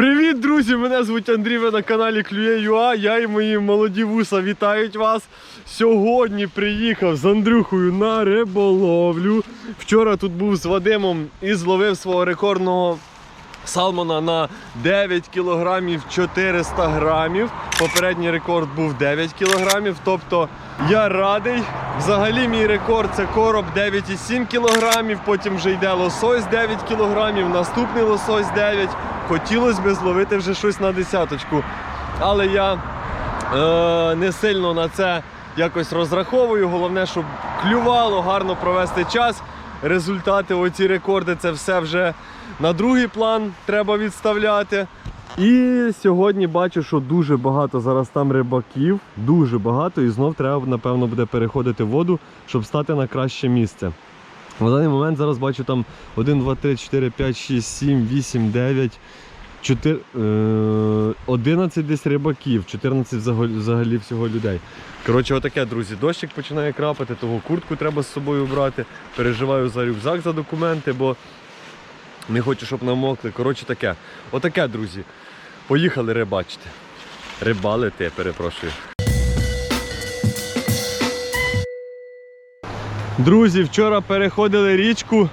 Привіт, друзі! Мене звуть Андрій, ви на каналі Клює.ua. Я і мої молоді вуса вітають вас. Сьогодні приїхав з Андрюхою на риболовлю. Вчора тут був з Вадимом і зловив свого рекордного салмона на 9 кілограмів 400 грамів. Попередній рекорд був 9 кілограмів. Тобто я радий. Взагалі мій рекорд це короб 9,7 кілограмів. Потім вже йде лосось 9 кілограмів, наступний лосось 9. Хотілося б зловити вже щось на десяточку. Але я е, не сильно на це якось розраховую. Головне, щоб клювало, гарно провести час. Результати, оці рекорди, це все вже на другий план треба відставляти. І сьогодні бачу, що дуже багато зараз там рибаків, дуже багато, і знов треба, напевно, буде переходити воду, щоб стати на краще місце. На даний момент зараз бачу там 1, 2, 3, 4, 5, 6, 7, 8, 9, 4, е, 11 десь рибаків, 14 взагалі, взагалі всього людей. Коротше, отаке, друзі, дощик починає крапати, того куртку треба з собою брати. Переживаю за рюкзак, за документи, бо не хочу, щоб намокли. Коротше, таке. Отаке, друзі. Поїхали рибачити. Рибалити, перепрошую. Друзі, вчора переходили річку.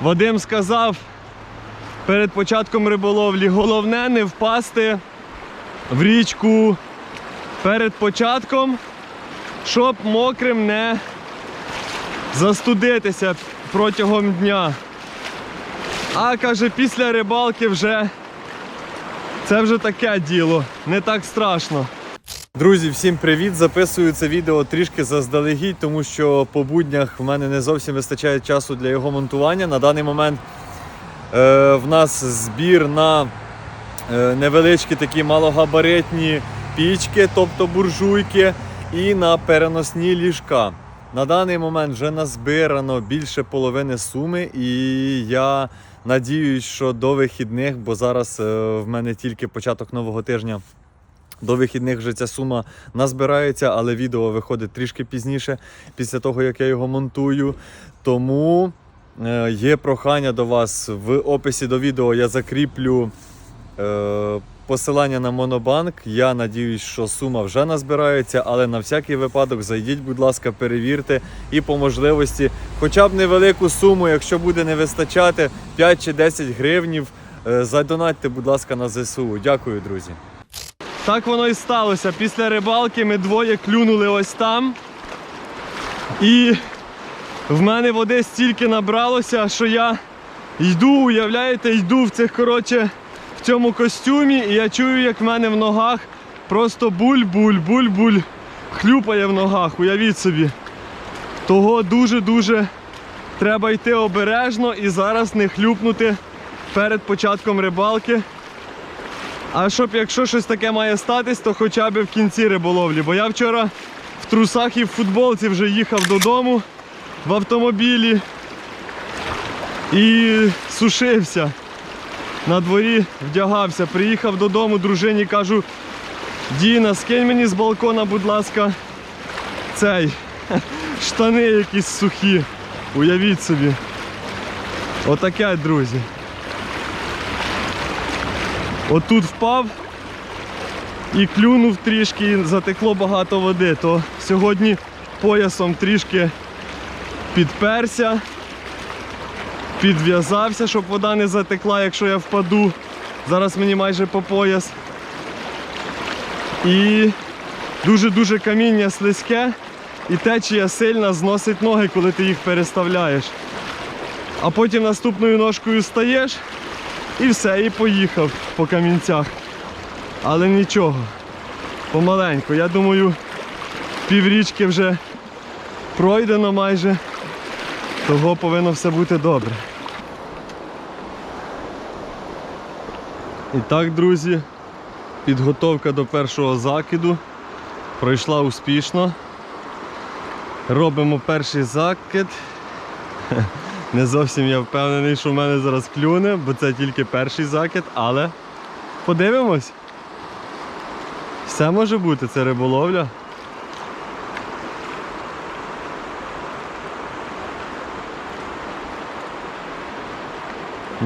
Вадим сказав перед початком риболовлі, головне не впасти в річку перед початком, щоб мокрим не застудитися протягом дня. А каже, після рибалки вже це вже таке діло, не так страшно. Друзі, всім привіт! Записую це відео трішки заздалегідь, тому що по буднях в мене не зовсім вистачає часу для його монтування. На даний момент в нас збір на е, невеличкі такі малогабаритні пічки, тобто буржуйки, і на переносні ліжка. На даний момент вже назбирано більше половини суми, і я надіюсь, що до вихідних, бо зараз е, в мене тільки початок нового тижня. До вихідних вже ця сума назбирається, але відео виходить трішки пізніше, після того як я його монтую. Тому е, є прохання до вас в описі до відео я закріплю е, посилання на Монобанк. Я надіюсь, що сума вже назбирається, але на всякий випадок зайдіть, будь ласка, перевірте і по можливості, хоча б невелику суму, якщо буде не вистачати 5 чи 10 гривнів, е, задонатьте, будь ласка, на ЗСУ. Дякую, друзі. Так воно і сталося. Після рибалки ми двоє клюнули ось там. І в мене води стільки набралося, що я йду, уявляєте, йду в цих, коротше, в цьому костюмі, і я чую, як в мене в ногах просто буль-буль, буль-буль хлюпає в ногах, уявіть собі. Того дуже-дуже треба йти обережно і зараз не хлюпнути перед початком рибалки. А щоб якщо щось таке має статись, то хоча б в кінці риболовлі. Бо я вчора в трусах і в футболці вже їхав додому в автомобілі і сушився. На дворі вдягався. Приїхав додому, дружині кажу, Діна, скинь мені з балкона, будь ласка, цей штани якісь сухі. Уявіть собі. Отаке, друзі. Отут впав і клюнув трішки, затекло багато води, то сьогодні поясом трішки підперся, підв'язався, щоб вода не затекла, якщо я впаду. Зараз мені майже по пояс. І дуже-дуже каміння слизьке і течія сильна зносить ноги, коли ти їх переставляєш. А потім наступною ножкою стаєш і все, і поїхав по камінцях. Але нічого, помаленьку. Я думаю, піврічки вже пройдено майже, того повинно все бути добре. І так, друзі, підготовка до першого закиду пройшла успішно. Робимо перший закид. Не зовсім я впевнений, що в мене зараз клюне, бо це тільки перший закид, але подивимось. Все може бути, це риболовля.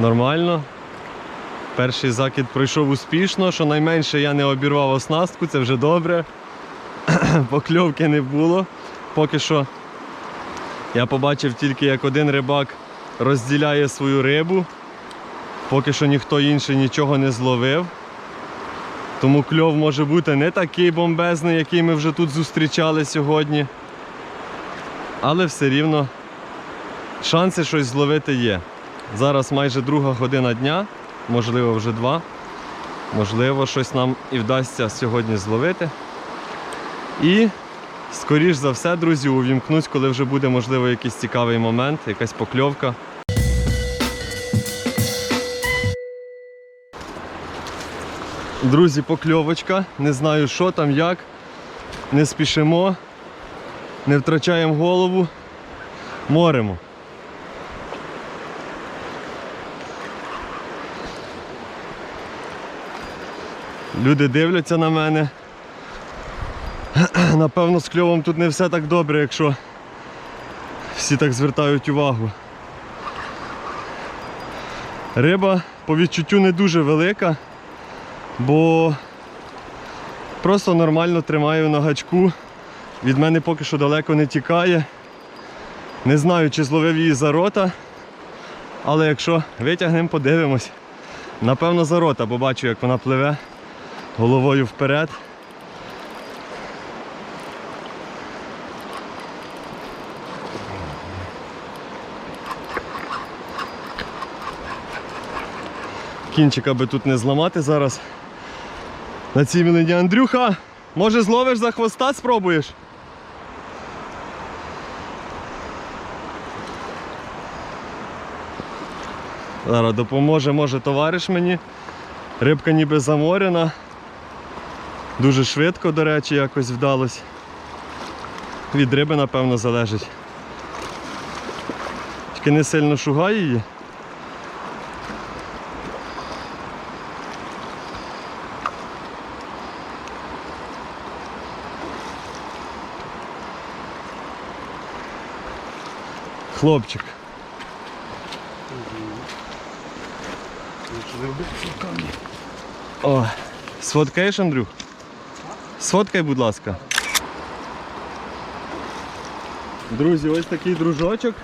Нормально. Перший закид пройшов успішно, щонайменше я не обірвав оснастку, це вже добре. Покльовки не було. Поки що я побачив тільки, як один рибак розділяє свою рибу. Поки що ніхто інший нічого не зловив. Тому кльов може бути не такий бомбезний, який ми вже тут зустрічали сьогодні. Але все рівно шанси щось зловити є. Зараз майже друга година дня, можливо, вже два. Можливо, щось нам і вдасться сьогодні зловити. І, скоріш за все, друзі, увімкнусь, коли вже буде, можливо, якийсь цікавий момент, якась покльовка. Друзі, покльовочка. Не знаю, що там, як. Не спішимо, не втрачаємо голову, моремо. Люди дивляться на мене. Напевно, з кльовом тут не все так добре, якщо всі так звертають увагу. Риба по відчуттю не дуже велика, бо просто нормально тримаю на гачку. Від мене поки що далеко не тікає. Не знаю, чи зловив її за рота, але якщо витягнемо, подивимось. Напевно, за рота, бо бачу, як вона пливе головою вперед. Кінчика би тут не зламати зараз. На цій мілині Андрюха, може зловиш за хвоста, спробуєш? Зараз допоможе, може товариш мені. Рибка ніби заморена. Дуже швидко, до речі, якось вдалося. Від риби, напевно, залежить. Тільки не сильно шугай її. Хлопчик. О, сфоткаєш, Андрюх? Сфоткай, будь ласка. Друзі, ось такий дружочок.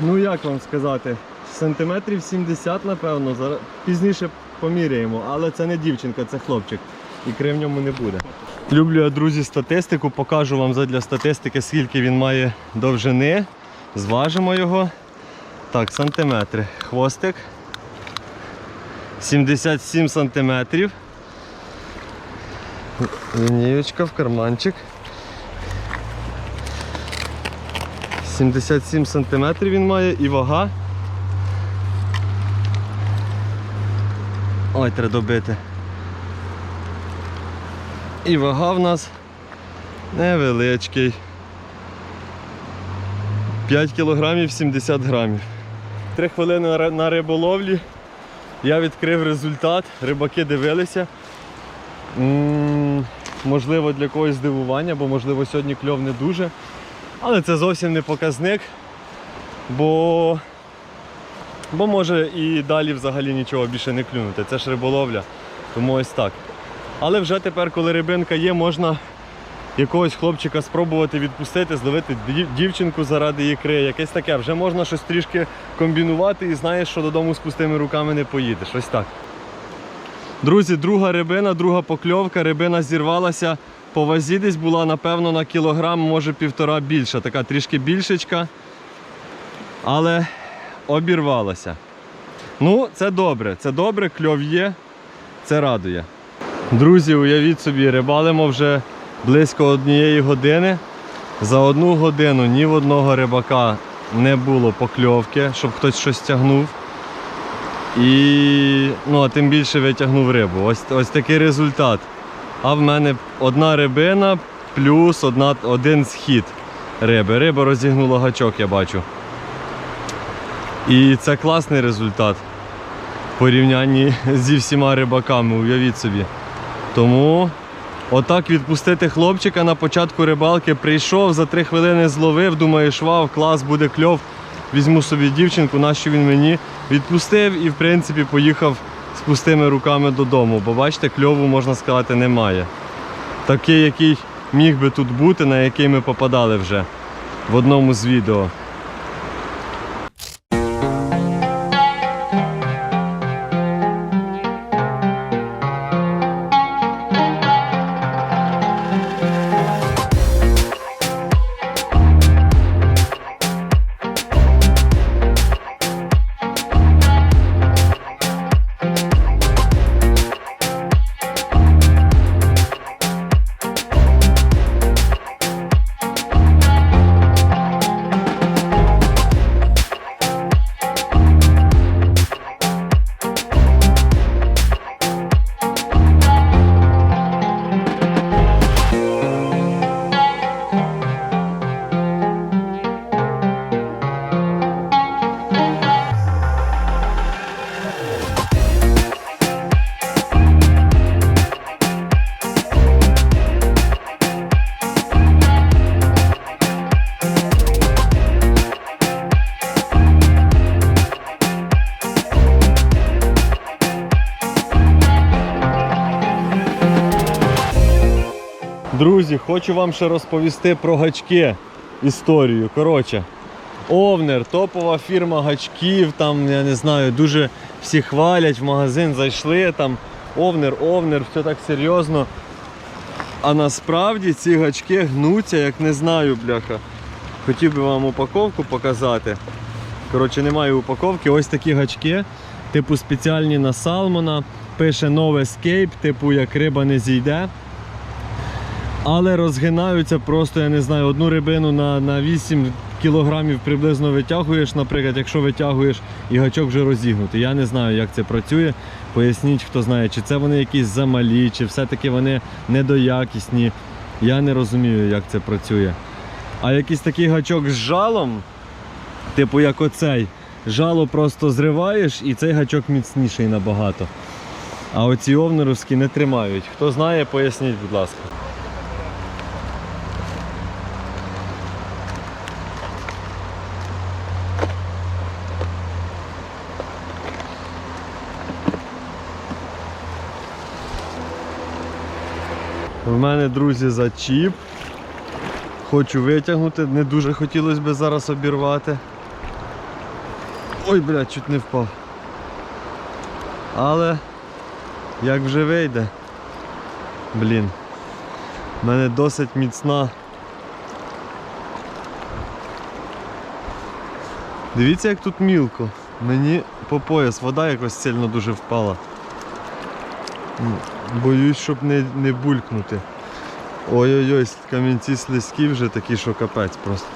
Ну як вам сказати, сантиметрів 70, напевно, пізніше поміряємо, але це не дівчинка, це хлопчик. Ікри в ньому не буде. Люблю я, друзі, статистику, покажу вам задля статистики, скільки він має довжини. Зважимо його. Так, сантиметри. Хвостик. 77 сантиметрів. Лінієчка в карманчик. 77 сантиметрів він має і вага. Ой, треба добити. І вага в нас невеличкий. 5 кілограмів 70 грамів. Три хвилини на риболовлі. Я відкрив результат, рибаки дивилися. Можливо, для когось здивування, бо можливо сьогодні кльов не дуже. Але це зовсім не показник, бо, бо може і далі взагалі нічого більше не клюнути. Це ж риболовля. Тому ось так. Але вже тепер, коли рибинка є, можна якогось хлопчика спробувати відпустити, зловити дівчинку заради ікри, якесь таке. Вже можна щось трішки комбінувати і знаєш, що додому з пустими руками не поїдеш. Ось так. Друзі, друга рибина, друга покльовка. Рибина зірвалася. По була, напевно, на кілограм, може півтора більша. Така трішки більшечка. Але обірвалася. Ну, це добре, це добре, кльов є, це радує. Друзі, уявіть собі, рибалимо вже близько однієї години. За одну годину ні в одного рибака не було покльовки, щоб хтось щось тягнув. І ну, тим більше витягнув рибу. Ось, ось такий результат. А в мене одна рибина плюс одна, один схід риби. Риба розігнула гачок, я бачу. І це класний результат в порівнянні зі всіма рибаками, уявіть собі. Тому отак відпустити хлопчика на початку рибалки прийшов, за три хвилини зловив, думаєш, вау, клас, буде кльов. Візьму собі дівчинку, нащо він мені відпустив і в принципі поїхав з пустими руками додому. Бо бачите, кльову, можна сказати, немає. Такий, який міг би тут бути, на який ми попадали вже в одному з відео. Друзі, хочу вам ще розповісти про гачки історію. Коротше, Овнер, топова фірма гачків, там, я не знаю, дуже всі хвалять, в магазин зайшли, там Овнер, Овнер, все так серйозно. А насправді ці гачки гнуться, як не знаю, бляха. Хотів би вам упаковку показати. Коротше, немає упаковки. Ось такі гачки, типу спеціальні на салмона. Пише No Escape, типу як риба не зійде. Але розгинаються просто, я не знаю, одну рибину на, на 8 кілограмів приблизно витягуєш, наприклад, якщо витягуєш і гачок вже розігнутий. Я не знаю, як це працює. Поясніть, хто знає, чи це вони якісь замалі, чи все-таки вони недоякісні. Я не розумію, як це працює. А якийсь такий гачок з жалом, типу як оцей, жало просто зриваєш і цей гачок міцніший набагато. А оці овнеровські не тримають. Хто знає, поясніть, будь ласка. В мене, друзі, зачіп. Хочу витягнути, не дуже хотілося б зараз обірвати. Ой, блядь, чуть не впав. Але як вже вийде, блін, в мене досить міцна. Дивіться, як тут мілко. Мені по пояс вода якось сильно дуже впала. Боюсь, щоб не, не булькнути. Ой-ой-ой, камінці слизькі вже такі, що капець просто.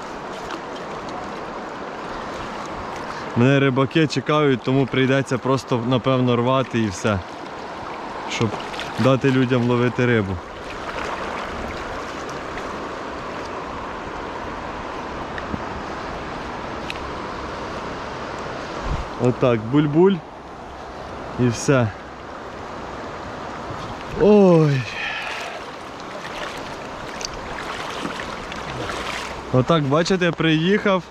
Мене рибаки чекають, тому прийдеться просто напевно рвати і все. Щоб дати людям ловити рибу. Отак, буль-буль і все. Отак, бачите, приїхав.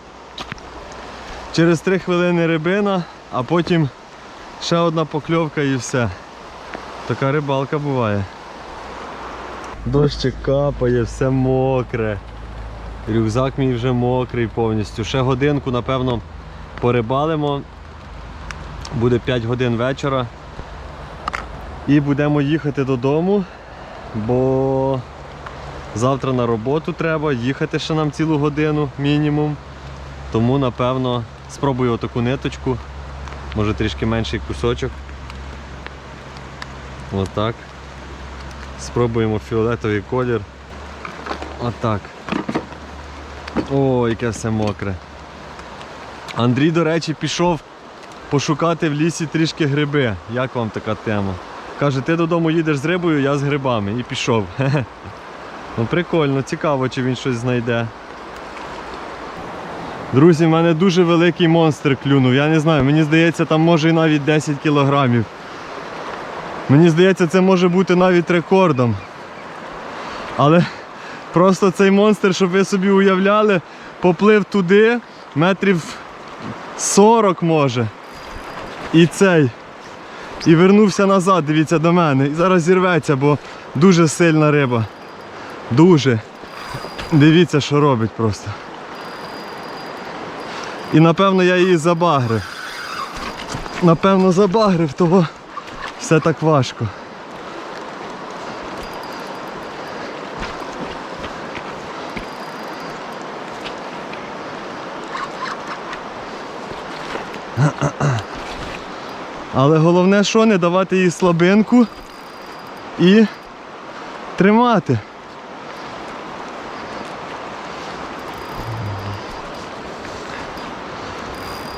Через три хвилини рибина, а потім ще одна покльовка і все. Така рибалка буває. Дощик капає, все мокре. Рюкзак мій вже мокрий повністю. Ще годинку, напевно, порибалимо. Буде 5 годин вечора. І будемо їхати додому, бо завтра на роботу треба, їхати ще нам цілу годину мінімум. Тому, напевно, спробую отаку ниточку, може трішки менший кусочок. Отак. Спробуємо фіолетовий колір. Отак. О, яке все мокре. Андрій, до речі, пішов пошукати в лісі трішки гриби. Як вам така тема? Каже, ти додому їдеш з рибою, я з грибами. І пішов. Ну прикольно, цікаво, чи він щось знайде. Друзі, в мене дуже великий монстр клюнув. Я не знаю, мені здається, там може і навіть 10 кілограмів. Мені здається, це може бути навіть рекордом. Але просто цей монстр, щоб ви собі уявляли, поплив туди метрів 40 може. І цей. І вернувся назад, дивіться до мене. І зараз зірветься, бо дуже сильна риба. Дуже. Дивіться, що робить просто. І напевно я її забагрив. Напевно, забагрив, того все так важко. Але головне, що не давати їй слабинку і тримати.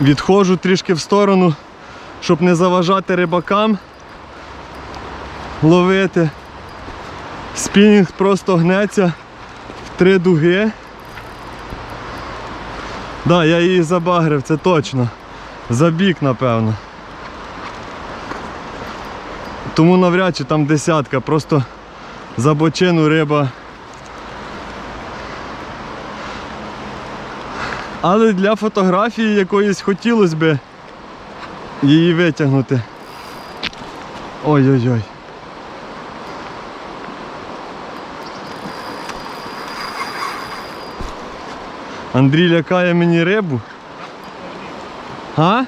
Відходжу трішки в сторону, щоб не заважати рибакам ловити. Спінінг просто гнеться в три дуги. Так, да, я її забагрив, це точно. Забіг, напевно. Тому навряд чи там десятка, просто за бочину риба. Але для фотографії якоїсь хотілося б її витягнути. Ой-ой-ой. Андрій лякає мені рибу. А?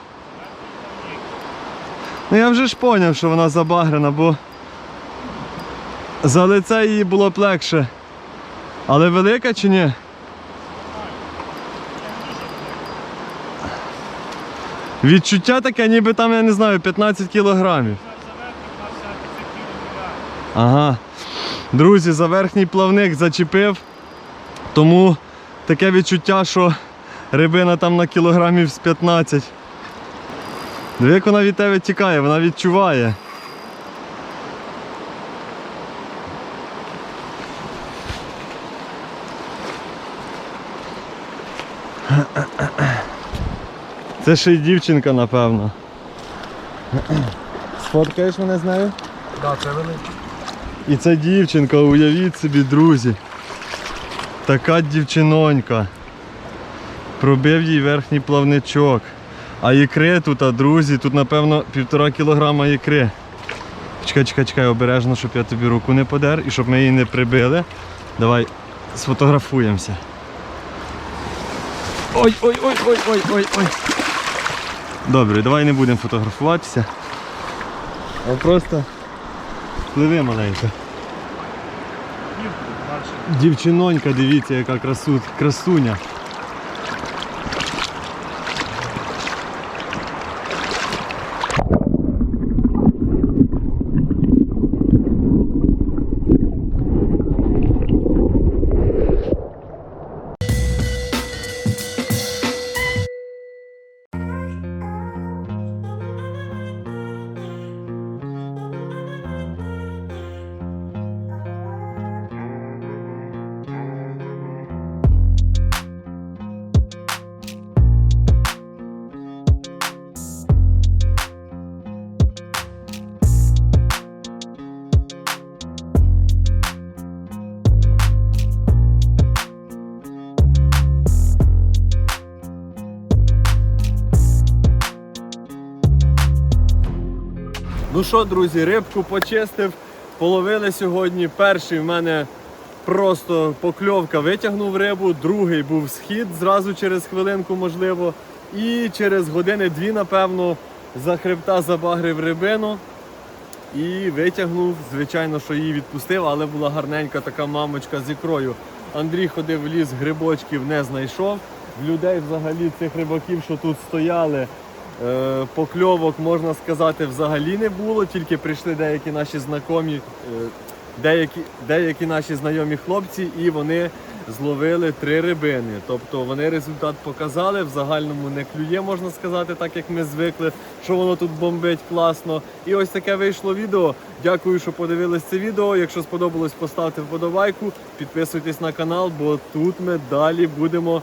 Ну я вже ж поняв, що вона забагрена, бо за лице її було б легше. Але велика чи ні? Відчуття таке, ніби там, я не знаю, 15 кілограмів. Ага. Друзі, за верхній плавник зачепив, тому таке відчуття, що рибина там на кілограмів з 15. Диви, вона від тебе тікає, вона відчуває. Це ще й дівчинка, напевно. Сфоткаєш мене з нею? Да, це великий. І це дівчинка, уявіть собі, друзі. Така дівчинонька. Пробив їй верхній плавничок. А ікри тут, а друзі, тут напевно півтора кілограма ікри. Чекай, чекай, чекай, обережно, щоб я тобі руку не подер і щоб ми її не прибили. Давай сфотографуємося. Ой, ой, ой, ой, ой, ой, ой. Добре, давай не будемо фотографуватися. А просто пливи маленько. Дівчинонька, дивіться, яка красу... красуня. Ну що, друзі, рибку почистив, половили сьогодні. Перший в мене просто покльовка витягнув рибу, другий був схід зразу через хвилинку, можливо. І через години-дві, напевно, за хребта забагрив рибину і витягнув. Звичайно, що її відпустив, але була гарненька така мамочка з ікрою. Андрій ходив в ліс, грибочків не знайшов. В людей взагалі цих рибаків, що тут стояли, Покльовок, можна сказати, взагалі не було, тільки прийшли деякі наші знайомі, е, деякі, деякі наші знайомі хлопці, і вони зловили три рибини. Тобто вони результат показали, в загальному не клює, можна сказати, так як ми звикли, що воно тут бомбить класно. І ось таке вийшло відео. Дякую, що подивились це відео. Якщо сподобалось, поставте вподобайку, підписуйтесь на канал, бо тут ми далі будемо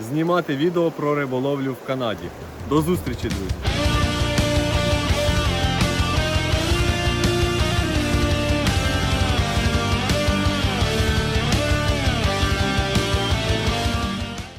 знімати відео про риболовлю в Канаді. До зустрічі, друзі!